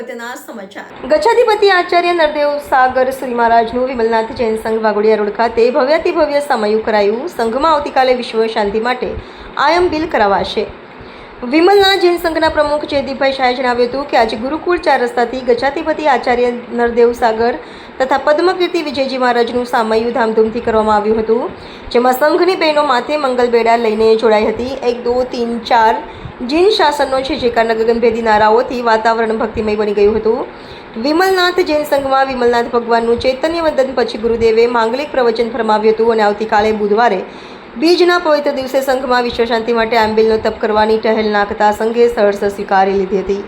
અગત્યના સમાચાર. ગચ્છાધિપતિ આચાર્ય નરદેવ સાગર શ્રી મહારાજનું વિમલનાથ જૈન સંઘ વાઘોડિયા રોડ ખાતે ભવ્યાતિ ભવ્ય સમયું કરાયું. સંઘમાં આવતીકાલે વિશ્વ શાંતિ માટે આયમ બિલ કરાવાશે. વિમલના જૈન સંઘના પ્રમુખ જયદીપભાઈ શાહે જણાવ્યું હતું કે આજે ગુરુકુળ ચાર રસ્તાથી ગચ્છાધિપતિ આચાર્ય નરદેવ સાગર તથા પદ્મકીર્તિ વિજયજી મહારાજનું સામયું ધામધૂમથી કરવામાં આવ્યું હતું, જેમાં સંઘની બહેનો માથે મંગલ બેડા લઈને જોડાઈ હતી. એક, દો, તીન, ચાર જીન શાસનનો છે જેકારના ગગનભેદી નારાઓથી વાતાવરણ ભક્તિમય બની ગયું હતું. વિમલનાથ જૈન સંઘમાં વિમલનાથ ભગવાનનું ચૈતન્ય વંદન પછી ગુરુદેવે માંગલિક પ્રવચન ફરમાવ્યું હતું અને આવતીકાલે બુધવારે બીજના પવિત્ર દિવસે સંઘમાં વિશ્વ શાંતિ માટે આંબિલનો તપ કરવાની ટહેલ નાખતા સંઘે સહર્ષ સ્વીકારી લીધી હતી.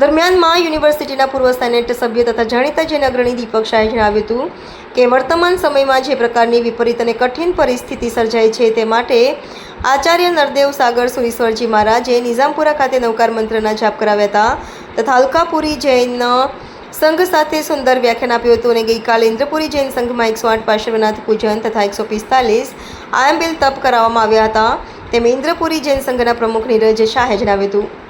દરમિયાન મા યુનિવર્સિટીના પૂર્વ સેનેટ સભ્ય તથા જાણીતા જૈન અગ્રણી દીપક શાહે જણાવ્યું હતું કે વર્તમાન સમયમાં જે પ્રકારની વિપરીત અને કઠિન પરિસ્થિતિ સર્જાઈ છે તે માટે આચાર્ય નરદેવ સાગર સુરીશ્વરજી મહારાજે નિઝામપુરા ખાતે નવકાર મંત્રના જાપ કરાવ્યા હતા તથા અલકાપુરી જૈન સંઘ સાથે સુંદર વ્યાખ્યાન આપ્યું હતું અને ગઈકાલે ઇન્દ્રપુરી જૈન સંઘમાં એકસો આઠ પાર્શ્વનાથ પૂજન તથા એકસો પિસ્તાલીસ આયંબિલ તપ કરાવવામાં આવ્યા હતા. તેમ ઇન્દ્રપુરી જૈન સંઘના પ્રમુખ નીરજ શાહે જણાવ્યું હતું.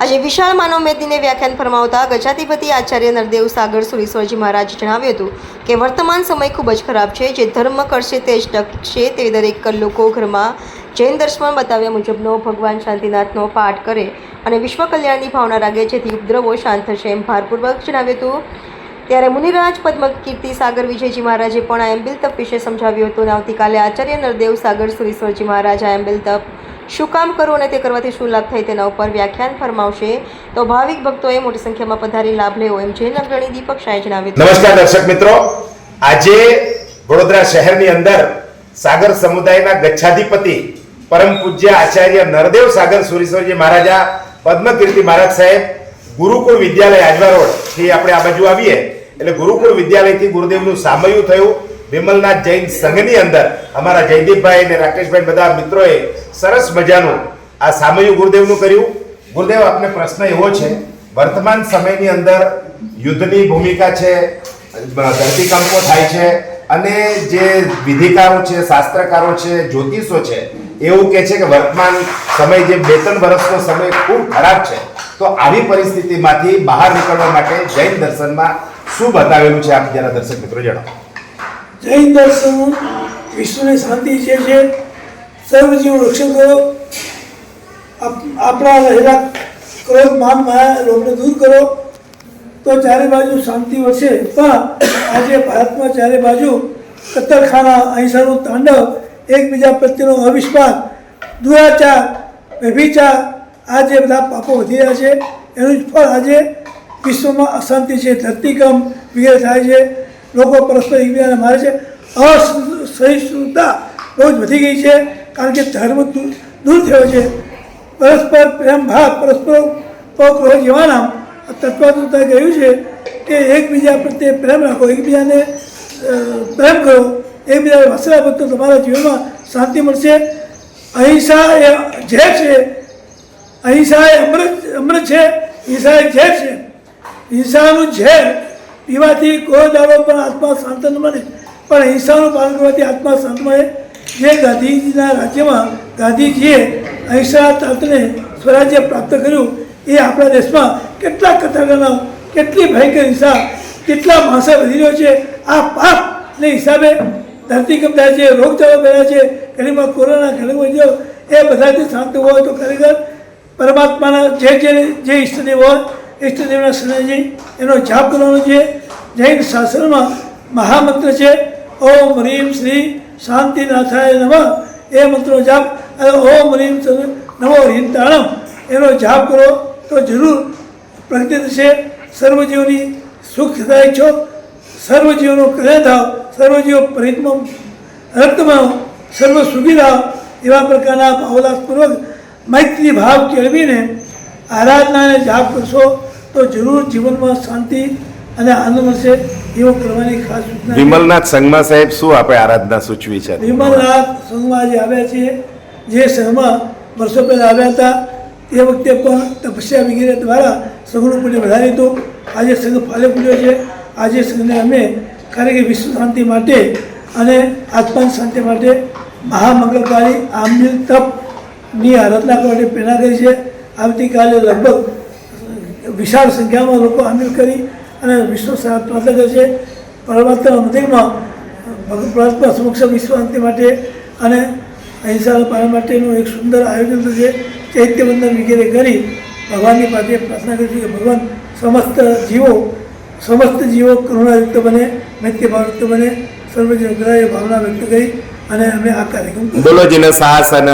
આજે વિશાળ માનવ મેદનીને વ્યાખ્યાન ફરમાવતા ગજાધિપતિ આચાર્ય નરદેવ સાગર સુરીશ્વરજી મહારાજે જણાવ્યું હતું કે વર્તમાન સમય ખૂબ જ ખરાબ છે, જે ધર્મ કરશે તે જ ટકશે તેવી દરેક લોકો ઘરમાં જૈન દર્શન બતાવ્યા મુજબનો ભગવાન શાંતિનાથનો પાઠ કરે અને વિશ્વ કલ્યાણની ભાવના રાગે જેથી ઉપદ્રવો શાંત થશે એમ ભારપૂર્વક જણાવ્યું હતું. ત્યારે મુનિરાજ પદ્મકીર્તિ સાગર વિજયજી મહારાજે પણ આયંબિલ તપ વિશે સમજાવ્યું હતું અને આવતીકાલે આચાર્ય નરદેવ સાગર સુરીશ્વરજી મહારાજ આયંબિલ તપ શું કામ કરવું અને તે કરવાથી શું લાભ થાય તેના ઉપર વ્યાખ્યાન ફરમાવશે. તો ભાવિક ભક્તોએ મોટી સંખ્યામાં પધારી લાભ લેવો એમ જૈન અગ્રણી દીપક શાહે જણાવ્યું નમસ્કાર દર્શક મિત્રો. આજે વડોદરા શહેરની અંદર સાગર સમુદાયના ગચ્છાધિપતિ પરમ પૂજ્ય આચાર્ય નરદેવ સાગર સુરીશ્વરજી મહારાજા, પદ્મકીર્તિ મહારાજ સાહેબ, ગુરુકુળ વિદ્યાલય આજવા રોડથી આપણે આ બાજુ આવીએ. એટલે ગુરુકુળ વિદ્યાલયથી ગુરુદેવનું સામયું થયું. વિમલનાથ જૈન સંઘની અંદર અમારા જયદીપભાઈ અને રાકેશભાઈ બધા મિત્રોએ સરસ મજાનું આ સામયુ ગુરુદેવનું કર્યું. ગુરુદેવ, આપને પ્રશ્ન એવો છે, વર્તમાન સમયની અંદર યુદ્ધની ભૂમિકા છે ધરતીકંપો થાય છે અને જે વિધિકારો છે, શાસ્ત્રકારો છે, જ્યોતિષો છે, એવું કહે છે કે વર્તમાન સમય જે બે ત્રણ વર્ષનો સમય ખૂબ ખરાબ છે. તો આવી પરિસ્થિતિમાંથી બહાર નીકળવા માટે જૈન દર્શનમાં શું બતાવેલું છે આપ જરા દર્શક મિત્રો જણાવો જૈન દર્શન વિશ્વની શાંતિ ઈચ્છે છે. સર્વજીવ રક્ષણ કરો. આપણા રહેલા ક્રોધ માન માયા લોકોને દૂર કરો. તો ચારે બાજુ શાંતિ વધશે. પણ આજે ભારતમાં ચારે બાજુ કત્તરખાના અહિંસાનું તાંડવ, એકબીજા પ્રત્યેનો અવિશ્વાસ, દુરાચાર, વ્યભિચાર આ જે બધા પાપો વધી રહ્યા છે. એનું જ ફળ આજે વિશ્વમાં અશાંતિ છે. ધરતીકંપ વગેરે થાય છે. લોકો પરસ્પર એકબીજાને મારે છે. અસહિષ્ણુતા બહુ જ વધી ગઈ છે, કારણ કે ધર્મ દૂર દૂર થયો છે. પરસ્પર પ્રેમ, ભાવ, પરસ્પર પક્રોહ જેવાના તત્વતા કહ્યું છે કે એકબીજા પ્રત્યે પ્રેમ રાખો, એકબીજાને પ્રેમ કરો, એકબીજાને વસરા આપો તમારા જીવનમાં શાંતિ મળશે. અહિંસા એ ઝેર છે. અહિંસા એ અમૃત અમૃત છે. હિંસા એ ઝેર છે. હિંસાનું ઝેર પીવાથી કોઈ દાડો પણ આત્મા શાંત ન બને. પણ અહિંસાનું પાલન કરવાથી આત્મા શાંત મળે. જે ગાંધીજીના રાજ્યમાં ગાંધીજીએ અહિંસા તત્વને સ્વરાજ્ય પ્રાપ્ત કર્યું, એ આપણા દેશમાં કેટલા કથાગના કેટલી ભયંકર હિંસા કેટલા માણસો વધી રહ્યો છે, આ પાપને હિસાબે ધરતીકંપ થાય છે રોગચાળો ફેલાય છે ઘણીમાં કોરોના ઘણી વધ્યો એ બધાથી શાંત હોય તો ખરેખર પરમાત્માના જે જે જે ઈષ્ટદેવ હોય, ઈષ્ટદેવના શરણે એનો જાપ કરવાનો છે. જૈન શાસ્ત્રમાં મહામંત્ર છે, ઓમ હ્રીમ શ્રી શાંતિનાથાય નમઃ. એ મંત્રનો જાપ અને ઓમ હ્રીમ નમો હિંતાણમ. એનો જાપ કરો તો જરૂર પ્રગતિ થશે. સર્વજીવની સુખ છો. સર્વજીવનું કલ્યાણ થાવ. સર્વજીવ પરિતમ રક્તમાં સર્વ સુખી થાવ. એવા પ્રકારના ભાવલાસપૂર્વક મૈત્રી ભાવ કેળવીને આરાધનાને જાપ કરશો તો જરૂર જીવનમાં શાંતિ અને આનંદ મળશે એવો કરવાની ખાસ સૂચના વિમલનાથ સંઘમાં સાહેબ શું આપણે આરાધના સૂચવી છે? વિમલનાથ સંઘમાં આજે આવ્યા છીએ જે સંઘમાં વર્ષો પહેલાં આવ્યા હતા તે વખતે પણ તપસ્યા વગેરે દ્વારા સંઘનું પુણ્ય વધારી હતું આજે સંઘ ફાલે પૂર્યો છે. આજે સંઘને અમે ખરેખર વિશ્વ શાંતિ માટે અને આત્માની શાંતિ માટે મહામંગળકારી આમની તપની આરાધના કરવા માટે પ્રેરણા કરી છે. આવતીકાલે લગભગ વિશાળ સંખ્યામાં લોકો આમિલ કરી અને વિશ્વ પ્રાર્થના કરે છે પરમાત્મા મંદિરમાં ભગવાન પ્રાર્થના સમક્ષ વિશ્વાંતિ માટે અને અહિંસા પાલન માટેનું એક સુંદર આયોજન થશે ચૈત્યબંધન વગેરે કરી ભગવાનની પાસે પ્રાર્થના કરીશું કે ભગવાન સમસ્ત જીવો સમસ્ત જીવો કરુણાયુક્ત બને મૈત્યભાવયુક્ત બને. સર્વજન ગ્રહ ભાવના વ્યક્ત કરી અને અમે આ કાર્યક્રમ બોલો જીને શાસન